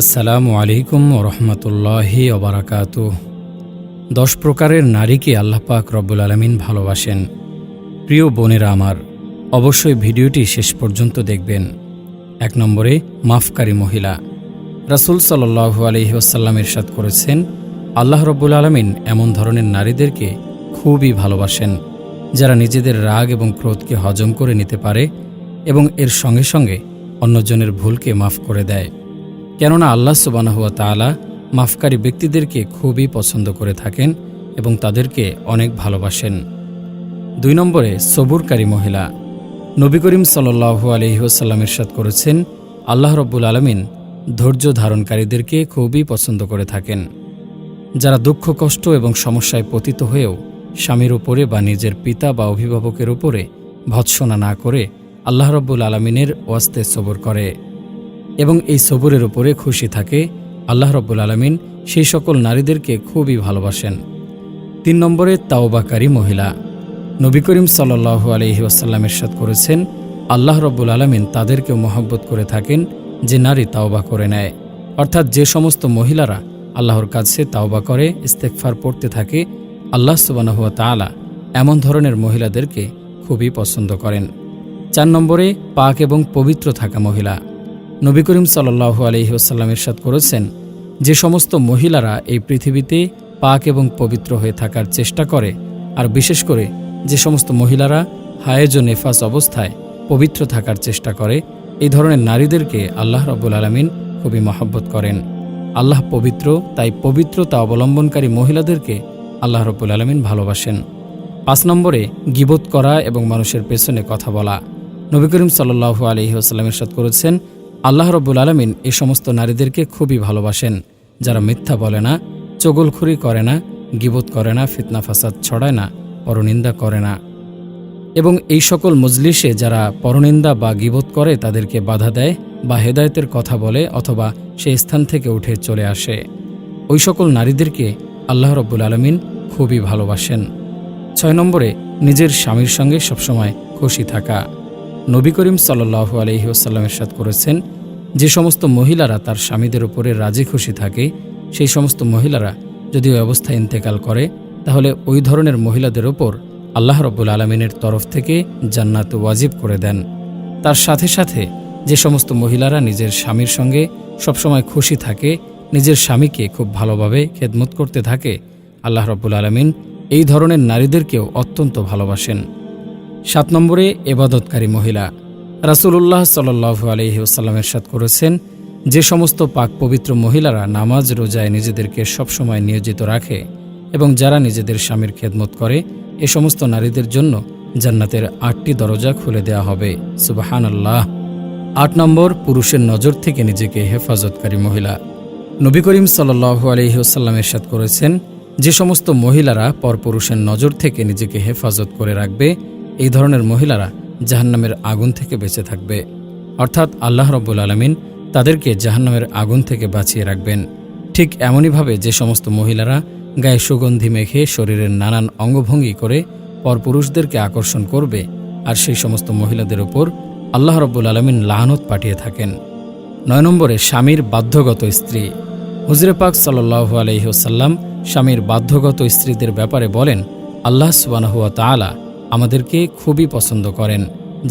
আসসালামু আলাইকুম রহমতুল্লাহি ওবরাকাত দশ প্রকারের নারীকে আল্লাহ পাক রব্বুল আলমিন ভালোবাসেন। প্রিয় বোনেরা আমার, অবশ্যই ভিডিওটি শেষ পর্যন্ত দেখবেন। এক নম্বরে, মাফকারী মহিলা। রাসুল সাল্লাহ আলহিহাসাল্লাম ইরশাদ করেছেন, আল্লাহ রব্বুল আলমিন এমন ধরনের নারীদেরকে খুবই ভালোবাসেন, যারা নিজেদের রাগ এবং ক্রোধকে হজম করে নিতে পারে এবং এর সঙ্গে সঙ্গে অন্যজনের ভুলকে মাফ করে দেয়। কেননা আল্লাহ সুবানাহুয়া তালা মাফকারী ব্যক্তিদেরকে খুবই পছন্দ করে থাকেন এবং তাদেরকে অনেক ভালোবাসেন। দুই নম্বরে সবুরকারী মহিলা। নবী করিম সাল্লু আলহিহাসাল্লাম ইরশাদ করেছেন, আল্লাহ রব্বুল আলমিন ধৈর্য ধারণকারীদেরকে খুবই পছন্দ করে থাকেন। যারা দুঃখ, কষ্ট এবং সমস্যায় পতিত হয়েও স্বামীর উপরে বা নিজের পিতা বা অভিভাবকের উপরে ভৎসনা না করে আল্লাহ রব্বুল আলমিনের ওয়াস্তে সবর করে। এবং এই সবরের উপরে খুশি থাকে, আল্লাহ রব্বুল আলমিন সেই সকল নারীদেরকে খুবই ভালোবাসেন। তিন নম্বরে তাওবাকারী মহিলা। নবী করিম সাল্লু আলহি আসাল্লাম ইরশাদ করেছেন, আল্লাহ রব্বুল আলমিন তাদেরকেও মহব্বত করে থাকেন যে নারী তাওবা করে নেয়। অর্থাৎ যে সমস্ত মহিলারা আল্লাহর কাছে তাওবা করে ইস্তেকফার পড়তে থাকে, আল্লাহ সুবানাহুয়া তালা এমন ধরনের মহিলাদেরকে খুবই পছন্দ করেন। চার নম্বরে পাক এবং পবিত্র থাকা মহিলা। নবী করিম সাল্লাহ আলহিহাসাল্লাম ইরশাদ করেছেন, যে সমস্ত মহিলারা এই পৃথিবীতে পাক এবং পবিত্র হয়ে থাকার চেষ্টা করে, আর বিশেষ করে যে সমস্ত মহিলারা হায়েজ ও নেফাস অবস্থায় পবিত্র থাকার চেষ্টা করে, এই ধরনের নারীদেরকে আল্লাহ রব্বুল আলমিন খুবই মহব্বত করেন। আল্লাহ পবিত্র, তাই পবিত্রতা অবলম্বনকারী মহিলাদেরকে আল্লাহ রব্বুল আলমিন ভালোবাসেন। পাঁচ নম্বরে গিবোধ করা এবং মানুষের পেছনে কথা বলা। নবী করিম সাল্লাহু আলহিহাস্লাম ইরশাদ করেছেন আল্লাহ রব্বুল আলমিন এ সমস্ত নারীদেরকে খুবই ভালোবাসেন। যারা মিথ্যা বলে না, চগলখুরি করে না, গিবত করে না, ফিতনা ফাসাদ ছড়ায় না, পরনিন্দা করে না। এবং এই সকল মজলিসে যারা পরনিন্দা বা গিবত করে, তাদেরকে বাধা দেয় বা হেদায়তের কথা বলে অথবা সেই স্থান থেকে উঠে চলে আসে। ওই সকল নারীদেরকে আল্লাহ রব্বুল আলমিন খুবই ভালোবাসেন। ছয় নম্বরে, নিজের স্বামীর সঙ্গে সবসময় খুশি থাকা। নবী করিম সাল্লু আলহিউসাল্লামের সাদ করেছেন যে সমস্ত মহিলারা তার স্বামীদের উপরে রাজি খুশি থাকে, সেই সমস্ত মহিলারা যদি ওই অবস্থায় ইন্তেকাল করে, তাহলে ওই ধরনের মহিলাদের ওপর আল্লাহ রব্বুল আলমিনের তরফ থেকে জান্নাত ওয়াজিব করে দেন। তার সাথে সাথে যে সমস্ত মহিলারা নিজের স্বামীর সঙ্গে সবসময় খুশি থাকে, নিজের স্বামীকে খুব ভালোভাবে খেদমত করতে থাকে, আল্লাহ রব্বুল আলমিন এই ধরনের নারীদেরকেও অত্যন্ত ভালোবাসেন। সাত নম্বরে এবাদতকারী মহিলা। রাসুলুল্লাহ সাল্লু আলহিউসাল্লামের সাথ করেছেন, যে সমস্ত পাক পবিত্র মহিলারা নামাজ, রোজায় নিজেদেরকে সবসময় নিয়োজিত রাখে এবং যারা নিজেদের স্বামীর খেদমত করে, এ সমস্ত নারীদের জন্য জান্নাতের আটটি দরজা খুলে দেয়া হবে। সুবাহান আল্লাহ আট নম্বর, পুরুষের নজর থেকে নিজেকে হেফাজতকারী মহিলা। নবী করিম সাল্লু আলহিউসাল্লামের সাথ করেছেন, যে সমস্ত মহিলারা পরপুরুষের নজর থেকে নিজেকে হেফাজত করে রাখবে, এই ধরনের মহিলারা জাহান্নামের আগুন থেকে বেঁচে থাকবে। অর্থাৎ আল্লাহ রব্বুল আলমিন তাদেরকে জাহান্নামের আগুন থেকে বাঁচিয়ে রাখবেন। ঠিক এমনইভাবে যে সমস্ত মহিলারা গায়ে সুগন্ধি মেখে শরীরের নানান অঙ্গভঙ্গি করে পরপুরুষদেরকে আকর্ষণ করবে, আর সেই সমস্ত মহিলাদের উপর আল্লাহ রব্বুল আলমিন লাহানত পাঠিয়ে থাকেন। নয় নম্বরে, স্বামীর বাধ্যগত স্ত্রী। হুজরে পাক সাল্লু আলহিহসাল্লাম স্বামীর বাধ্যগত স্ত্রীদের ব্যাপারে বলেন, আল্লাহ সুবানাহুয়া তালা আমাদেরকে খুবই পছন্দ করেন।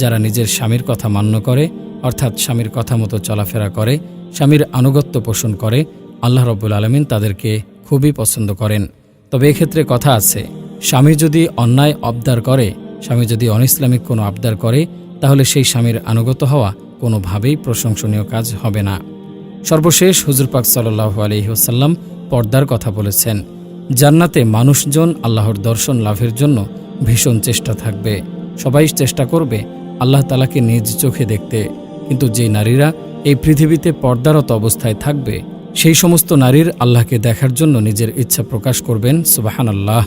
যারা নিজের স্বামীর কথা মান্য করে, অর্থাৎ স্বামীর কথা মতো চলাফেরা করে, স্বামীর আনুগত্য পোষণ করে, আল্লাহ রব্বুল আলমিন তাদেরকে খুবই পছন্দ করেন। তবে এক্ষেত্রে কথা আছে, স্বামী যদি অন্যায় আবদার করে, স্বামী যদি অনইসলামিক কোনো আবদার করে, তাহলে সেই স্বামীর আনুগত হওয়া কোনোভাবেই প্রশংসনীয় কাজ হবে না। সর্বশেষ হুজুর পাক সাল্লাহ আলহিহসাল্লাম পর্দার কথা বলেছেন, জান্নাতে মানুষজন আল্লাহর দর্শন লাভের জন্য ভীষণ চেষ্টা থাকবে। সবাই চেষ্টা করবে আল্লাহ তালাকে নিজ চোখে দেখতে। কিন্তু যে নারীরা এই পৃথিবীতে পর্দারত অবস্থায় থাকবে, সেই সমস্ত নারীর আল্লাহকে দেখার জন্য নিজের ইচ্ছা প্রকাশ করবেন সুবাহান আল্লাহ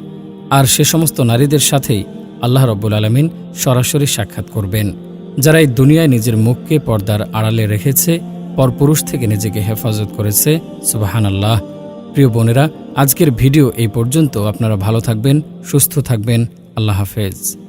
আর সে সমস্ত নারীদের সাথেই আল্লাহ রব্বুল আলমিন সরাসরি সাক্ষাৎ করবেন। যারা এই দুনিয়ায় নিজের মুখকে পর্দার আড়ালে রেখেছে, পরপুরুষ থেকে নিজেকে হেফাজত করেছে সুবাহান আল্লাহ প্রিয় বোনেরা, আজকের ভিডিও এই পর্যন্ত। আপনারা ভালো থাকবেন, সুস্থ থাকবেন। আল্লাহ হাফেজ।